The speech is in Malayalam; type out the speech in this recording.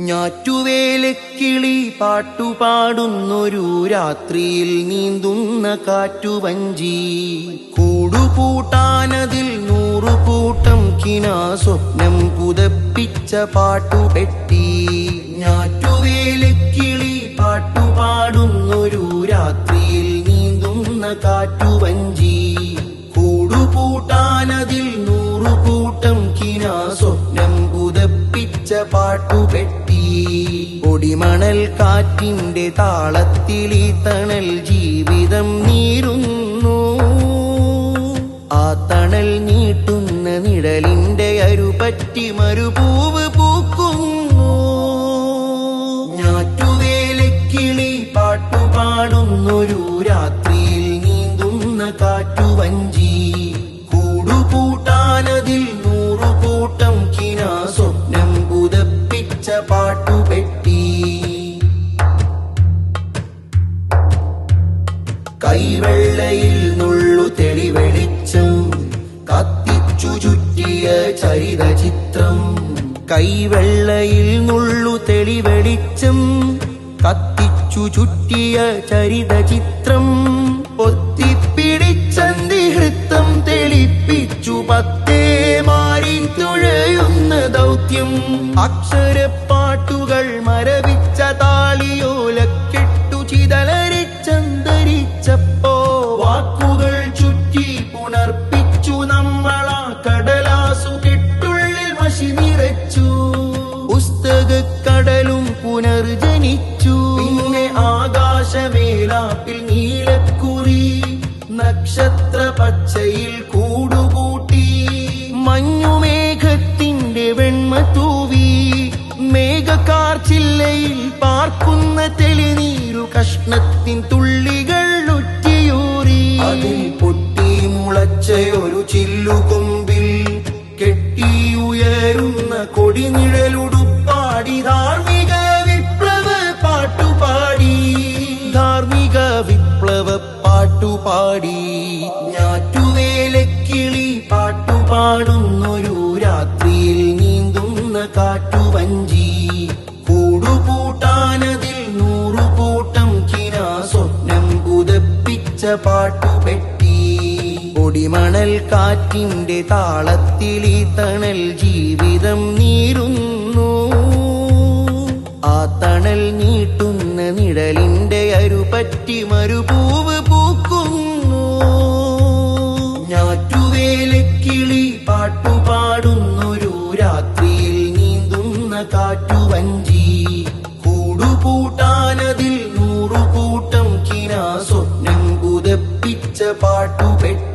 ഞാറ്റുവേലക്കിളി പാട്ടുപാടുന്നൊരു രാത്രിയിൽ നീന്തുന്ന കാറ്റുവഞ്ചി. കൂടുപൂട്ടാനതിൽ നൂറുകൂട്ടം കിനാ സ്വപ്നം പുതപ്പിച്ച പാട്ടുപെട്ടി. ഞാറ്റുവേലക്കിളി പാട്ടുപാടുന്നൊരു രാത്രിയിൽ നീന്തുന്ന കാറ്റുവഞ്ചി. കൂടുകൂട്ടാനതിൽ പാട്ടുപെട്ടി. ഒടിമണൽ കാറ്റിന്റെ താളത്തിൽ ഈ തണൽ ജീവിതം നീരുന്നു. ആ തണൽ നീട്ടുന്ന നിഴലിന്റെ അരുപറ്റി മരുപൂവ് പൂക്കുന്നു. ഞാറ്റുവേലക്കിളി പാട്ടുപാടുന്നൊരു രാത്രിയിൽ നീന്തുന്ന കാറ്റുവഞ്ചി. പാട്ടുപെട്ടി. കൈവെള്ളയിൽ നുള്ളു തെളിവെളിച്ചം കത്തിച്ചു ചുറ്റിയ ചരിത ചിത്രം കൈവെള്ളയിൽ നുള്ളു തെളിവെളിച്ചം കത്തിച്ചു ചുറ്റിയ ചരിത ചിത്രം ഒത്തിപ്പിടിച്ചന്തിഹൃത്തം തെളിപ്പിച്ചു പത്തേ മാറി തുഴയുന്ന ദൗത്യം. അക്ഷരപ്പാട്ടുകൾ മരവിച്ച താളിയോലക്കെട്ടു ചിതലരിച്ചന്തരിച്ചപ്പോ വാക്കുകൾ ചുറ്റി പുണർപ്പിച്ചു നമ്മളാ കടലാസു കെട്ടുള്ളിൽ മഷി നിറച്ചു പുസ്തകക്കടലും പുനർജനിച്ചു. പിന്നെ ആകാശമേലാപ്പിൽ നീലക്കുറി നക്ഷത്ര പച്ചയിൽ മേഘക്കാർച്ചില്ലയിൽ പാർക്കുന്ന തെളിനീരു കഷ്ണത്തിൻ തുള്ളികൾ ഉറ്റിയൂറി. അതിൽ പൊട്ടി മുളച്ചയൊരു ചില്ലുകൊമ്പിൽ കെട്ടിയുയരുന്ന കൊടിനിഴലുടുപ്പാടി ധാർമ്മിക വിപ്ലവ പാട്ടുപാടി. ധാർമ്മിക വിപ്ലവ പാട്ടുപാടി. പുതപ്പിച്ച പാട്ടുപെട്ടി. ഒടിമണൽ കാറ്റിന്റെ താളത്തിൽ ഈ തണൽ ജീവിതം നീരുന്നു. ആ തണൽ നീട്ടുന്ന നിഴലിന്റെ അരുപറ്റി മരുപൂവ് പൂക്കുന്നു. ഞാറ്റുവേലക്കിളി പാട്ടുപാടുന്നൊരു രാത്രിയിൽ നീന്തുന്ന കാറ്റുവഞ്ചി. കൂടുകൂട്ടാനതിൽ നൂറു കൂട്ടം കിനാ സ്വപ്നം പുതപ്പിച്ച പാട്ടുപെട്ടി